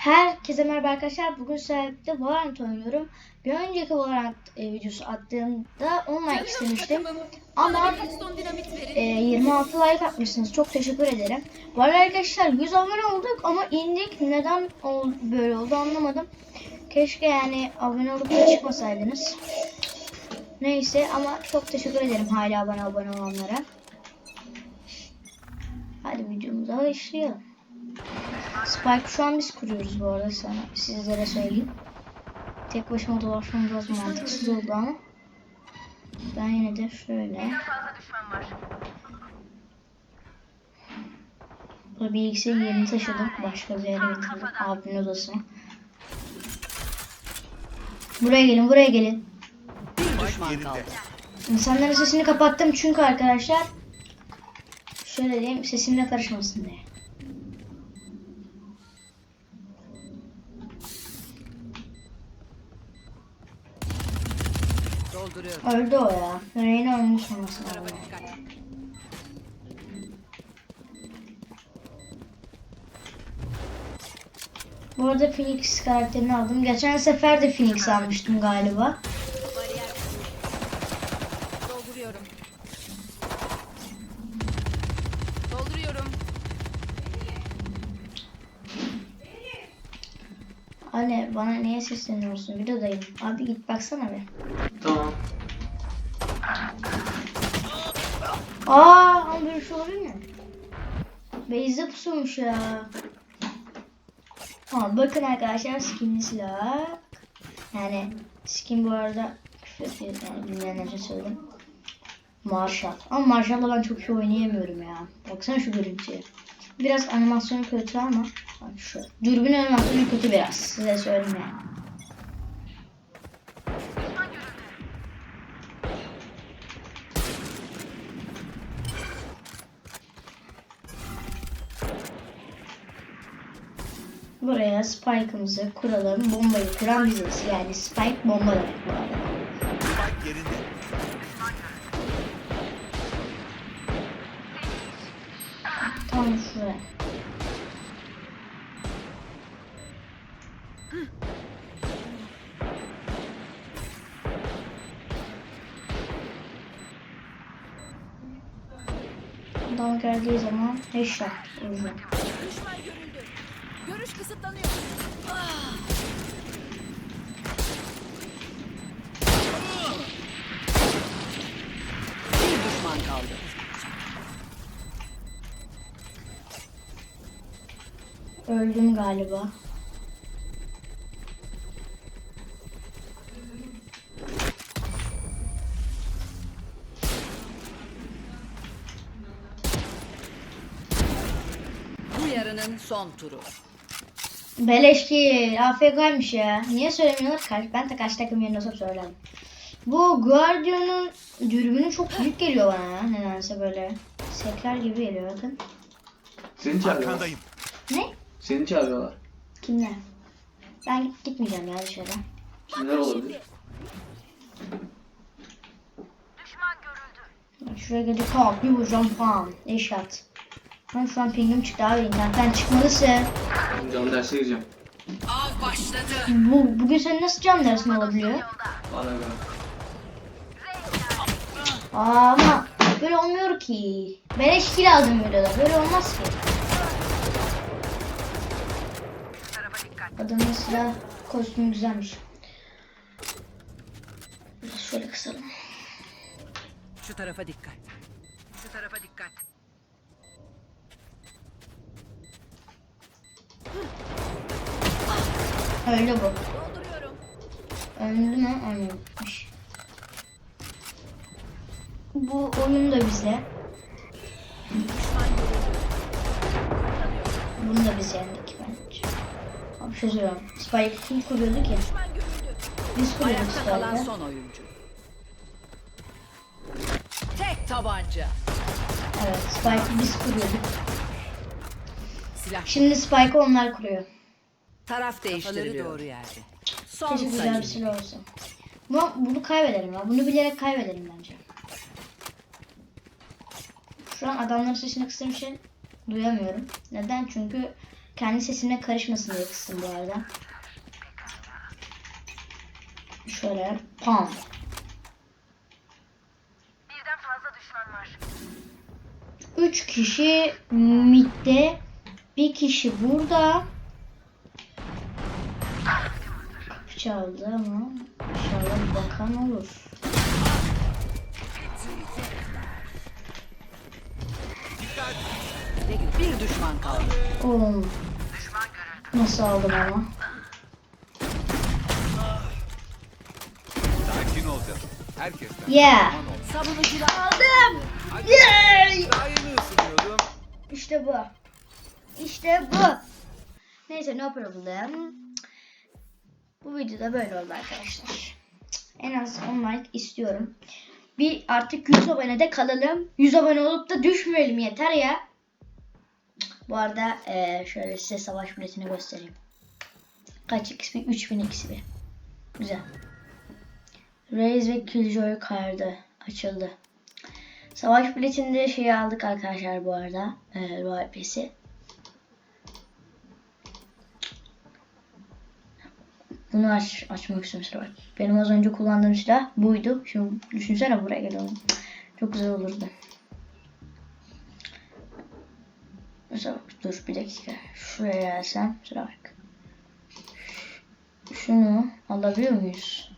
Herkese merhaba arkadaşlar. Bugün sizlerle Valorant oynuyorum. Bir önceki Valorant e, videosu attığımda online istemiştim. Ama e, 26 like atmışsınız. Çok teşekkür ederim. Bu arkadaşlar 100 abone olduk ama indik. Neden ol, böyle oldu anlamadım. Keşke yani abone olup çıkmasaydınız. Neyse ama çok teşekkür ederim hala bana abone olanlara. Hadi videomuza başlayalım. Spike şu an biz kuruyoruz bu arada sana sizlere söyleyeyim. Tek başıma dolaşmam biraz mantıksız oldu ama. Ben yine de şöyle. Burada bilgisayar yerini taşıdım. Başka bir yere getirdim. Abimin odasına. Buraya gelin, buraya gelin. Bir düşman kaldı. İnsanların sesini kapattım çünkü arkadaşlar şöyle diyeyim sesimle karışmasın diye. Dolduruyorum. Öldü o ya. Reyna ölmüş olması lazım. Bu arada Phoenix karakterini aldım. Geçen sefer de Phoenix almıştım galiba. Dolduruyorum. Dolduruyorum. Anne bana niye sesleniyorsun? Videodayım. Abi git baksana bir. Aa ama böyle şey olabilir mi? Beyza pusulmuş ya. Tamam bakın arkadaşlar skinli silah. Yani skin bu arada küfür yani bilmeyenlere söyledim. Marshall. Ama Marshall'la ben çok iyi oynayamıyorum ya. Baksana şu görüntüye. Biraz animasyonu kötü ama şu. Dürbün animasyonu kötü biraz. Size söyleyeyim yani. Buraya spike'ımızı kuralım. Bombayı kuran biziz. Yani spike bomba demek bu arada. Spike yerinde. Tam şuraya. Adam geldiği zaman headshot vuracağım. Görüş kısıtlanıyor. Bir düşman kaldı. Öldüm galiba. Bu yarının son turu. Beleş ki AFK'ymış ya. Niye söylemiyorlar? Kaç, ben de kaç takım yerine olsa söylerim. Bu Guardian'ın dürbünü çok büyük geliyor bana ya. Nedense böyle. Sekler gibi geliyor bakın. Seni çağırıyorlar. Arkandayım. Ne? Seni çağırıyorlar. Kimler? Ben git- gitmeyeceğim ya dışarı. Kimler olabilir? Şuraya gelip tak bir vuracağım falan. Eşat. Ben şu an pingim çıktı abi internetten çıkmalısın. Ben canlı derse gireceğim. Av başladı. Bu, bugün senin nasıl can dersin olabiliyor? Bana göre. Aa, ama böyle olmuyor ki. Beleş kill aldım videoda. Böyle olmaz ki. Adamın silah kostümü güzelmiş. Biraz şöyle kısalım. Şu tarafa dikkat. Şu tarafa dikkat. Öyle bu. Öldü mü? Ölmemiş. Bu oyun da bize. Bunu da biz yendik bence. Abi şey söylüyorum. Spike kim kuruyordu ki? Biz kuruyorduk Spike'ı. son oyuncu. Tek tabanca. Evet Spike'ı biz kuruyorduk. Silah Şimdi Spike'ı onlar kuruyor. Taraf değiştiriliyor. doğru yerde. Son Keşke güzel bir sayı. silah olsa. Bunu, bunu kaybedelim ya. Bunu bilerek kaybedelim bence. Şu an adamların sesini kısım için duyamıyorum. Neden? Çünkü Kendi sesimle karışmasın diye kıstım bu arada. Şöyle pam. Birden fazla düşman var. 3 kişi midde, bir kişi burada. Çaldı ama inşallah bakan olur. Bir düşman kaldı. Oğlum. Nasıl aldım ama? Sakin ol canım. Herkesten Yeah. Savunucular Aldım. Yay! Daha yeni ısınıyordum. İşte bu. İşte bu. Neyse no problem. Videoda böyle oldu arkadaşlar. En az 10 like istiyorum. Bir artık 100 abonede kalalım. 100 abone olup da düşmeyelim yeter ya. Bu arada eee, şöyle size savaş biletini göstereyim. Kaç XP? 3000 XP. Güzel. Raze ve Killjoy kardı. Açıldı. Savaş biletinde şey aldık arkadaşlar bu arada. E, Royal. Bunu aç, açmak istiyorum bak. Benim az önce kullandığım silah buydu. Şimdi düşünsene buraya geliyorum. Çok güzel olurdu. Mesela dur bir dakika. Şuraya gelsem sıra bak. Şunu alabiliyor muyuz?